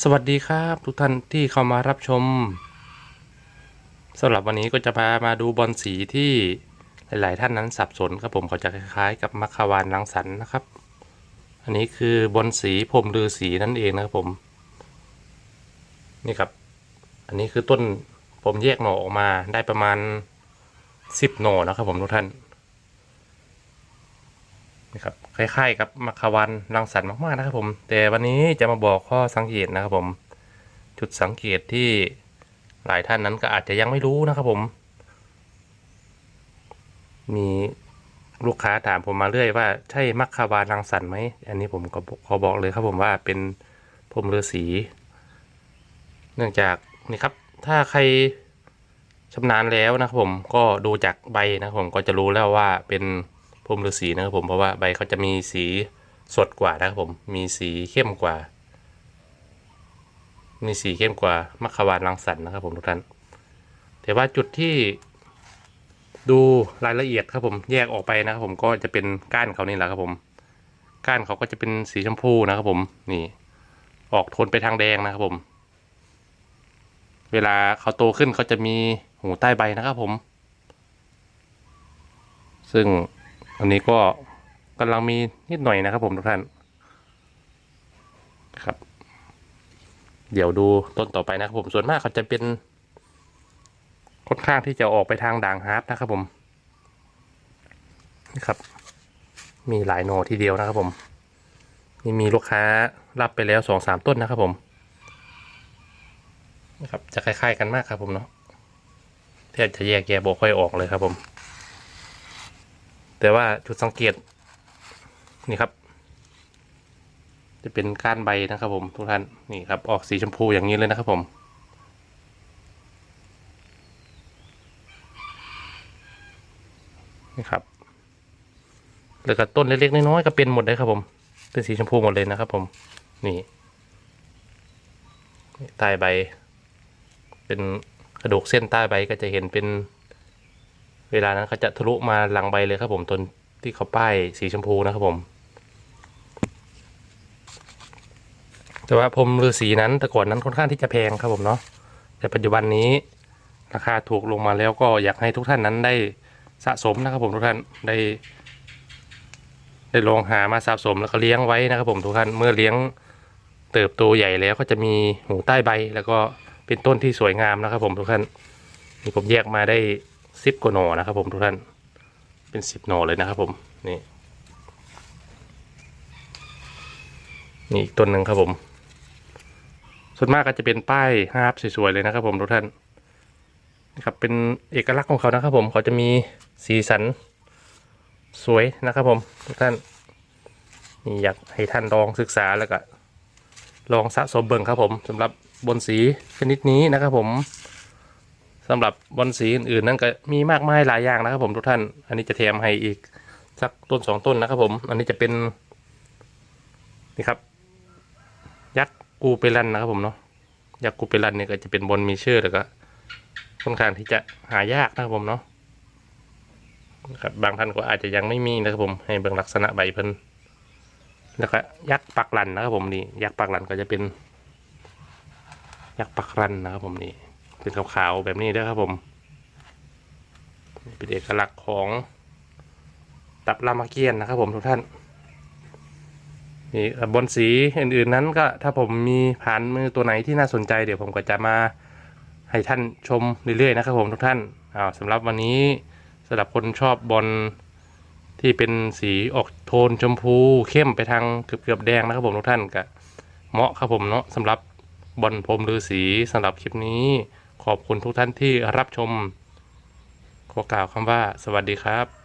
สวัสดีครับทุกท่านที่เข้ามารับชมสำหรับวันนี้ก็จะมามาดูบอลสีที่หลาย ๆ ท่านนั้นสับสนครับผมเขาจะคล้าย ๆ กับมัคคาวานรังสรรค์นะครับ อันนี้คือบอลสีพรมลือสีนั่นเองนะครับผม นี่ครับ อันนี้คือต้นผมแยกหน่อออกมาได้ประมาณสิบหน่อนะครับผมทุกท่าน นี่ครับคล้ายๆกับมัคคาวันรังสรรค์มากๆนะครับผม แต่วันนี้จะมาบอกข้อสังเกตนะครับผม จุดสังเกตที่หลายท่านนั้นก็อาจจะยังไม่รู้นะครับผม มีลูกค้าถามผมมาเรื่อยว่าใช่มัคคาวานรังสรรค์ไหมอันนี้ผมก็ขอบอกเลยครับผมว่าเป็นพรมฤาษี เนื่องจากนี่ครับ ถ้าใครชำนาญแล้วนะครับผมก็ดูจากใบนะครับผมก็จะรู้แล้วว่าเป็น พรมฤาษีนะครับผมเพราะว่าใบเขาจะมีสีสดกว่านะครับผมมีสีเข้มกว่า มีสีเข้มกว่ามัคควานรังสรรค์นะครับผมทุกท่านแต่ว่าจุดที่ดูรายละเอียดครับผมแยกออกไปนะครับผมก็จะเป็นก้านเขานี่แหละครับผม ก้านเขาก็จะเป็นสีชมพูนะครับผมนี่ออกโทนไปทางแดงนะครับผม เวลาเขาโตขึ้นเขาจะมีหูใต้ใบนะครับผม ซึ่ง อันนี้ก็กำลังมีนิดหน่อยนะครับผมทุกท่านครับ เดี๋ยวดูต้นต่อไปนะครับผมส่วนมากเขาจะเป็นค่อนข้างที่จะออกไปทางด่างฮาร์ปนะครับผมนี่ครับ มีหลายโนทีเดียวนะครับผมนี่มีลูกค้ารับไปแล้วสองสามต้นนะครับผมนะครับจะคล้ายๆกันมากครับผมเนาะแทบจะแยกแยะบอกค่อยออกเลยครับผม แต่ว่าจุดสังเกตนี่ครับ จะเป็นก้านใบนะครับผมทุกท่านนี่ครับ ออกสีชมพูอย่างนี้เลยนะครับผมนี่ครับแล้วก็ต้นเล็กๆน้อยๆก็เป็นหมดเลยครับผม เป็นสีชมพูหมดเลยนะครับผม นี่ใต้ใบ เป็นกระดูกเส้นใต้ใบก็จะเห็นเป็น เวลานั้นเขาจะทะลุมาหลังใบเลยครับผมต้นที่เขาป้ายสีชมพูนะครับผม แต่ว่าพรมฤาษีนั้นแต่ก่อนนั้นค่อนข้างที่จะแพงครับผมเนาะแต่ปัจจุบันนี้ราคาถูกลงมาแล้วก็อยากให้ทุกท่านนั้นได้สะสมนะครับผมทุกท่านได้ ได้ลองหามาสะสมแล้วก็เลี้ยงไว้นะครับผมทุกท่านเมื่อเลี้ยงเติบโตใหญ่แล้วก็จะมีหูใต้ใบ แล้วก็เป็นต้นที่สวยงามนะครับผมทุกท่านนี่ผมแยกมาได้ สิบกว่าหน่อนะครับ ผมทุกท่านเป็นสิบหน่อเลยนะครับ ผมนี่นี่อีกต้นหนึ่งครับผม ส่วนมากก็จะเป็นป้ายฮาร์ปสวยๆเลยนะครับผมทุกท่านนะครับเป็นเอกลักษณ์ของเขานะครับ ผมเขาจะมีสีสันสวยนะครับ ผมทุกท่านนี่อยากให้ท่านลองศึกษาแล้วก็ลองสะสมเบิ่งครับผมสำหรับบนสีชนิดนี้นะครับผม สำหรับบนสีอื่นๆนั่นก็มีมากมายหลายอย่างนะครับผมทุกท่าน อันนี้จะแถมให้อีกสักต้นสองต้นนะครับผม อันนี้จะเป็นนี่ครับ ยักษ์กูเปรันนะครับผมเนาะ ยักษ์กูเปรันเนี่ยก็จะเป็นบนมีชื่อแล้วก็ค่อนข้างที่จะหายากนะครับผมเนาะครับบางท่านก็อาจจะยังไม่มีนะครับผม ให้เบิ่งลักษณะใบเพิ่นแล้วก็ยักษ์ปักลันนะครับผมนี่ ยักษ์ปักลันก็จะเป็น ยักษ์ปักรันนะครับผมนี่ เป็นขาวๆแบบนี้ด้ครับผม เป็นเอกลักษณ์ของตับรามเกียนนะครับผมทุกท่านนี่บนสีอื่นๆนั้นก็ถ้าผมมีผ่านมือตัวไหนที่น่าสนใจเดี๋ยวผมก็จะมาให้ท่านชมเรื่อยๆนะครับผมทุกท่านอ้าวสำหรับวันนี้สำหรับคนชอบบอลที่เป็นสีออกโทนชมพูเข้มไปทางเกือบเกือบๆแดงนะครับผมทุกท่านก็เหมาะครับผมเนาะสำหรับบอลพรมฤาษีสำหรับคลิปนี้ ขอบคุณทุกท่านที่รับชม ขอกล่าวคำว่าสวัสดีครับ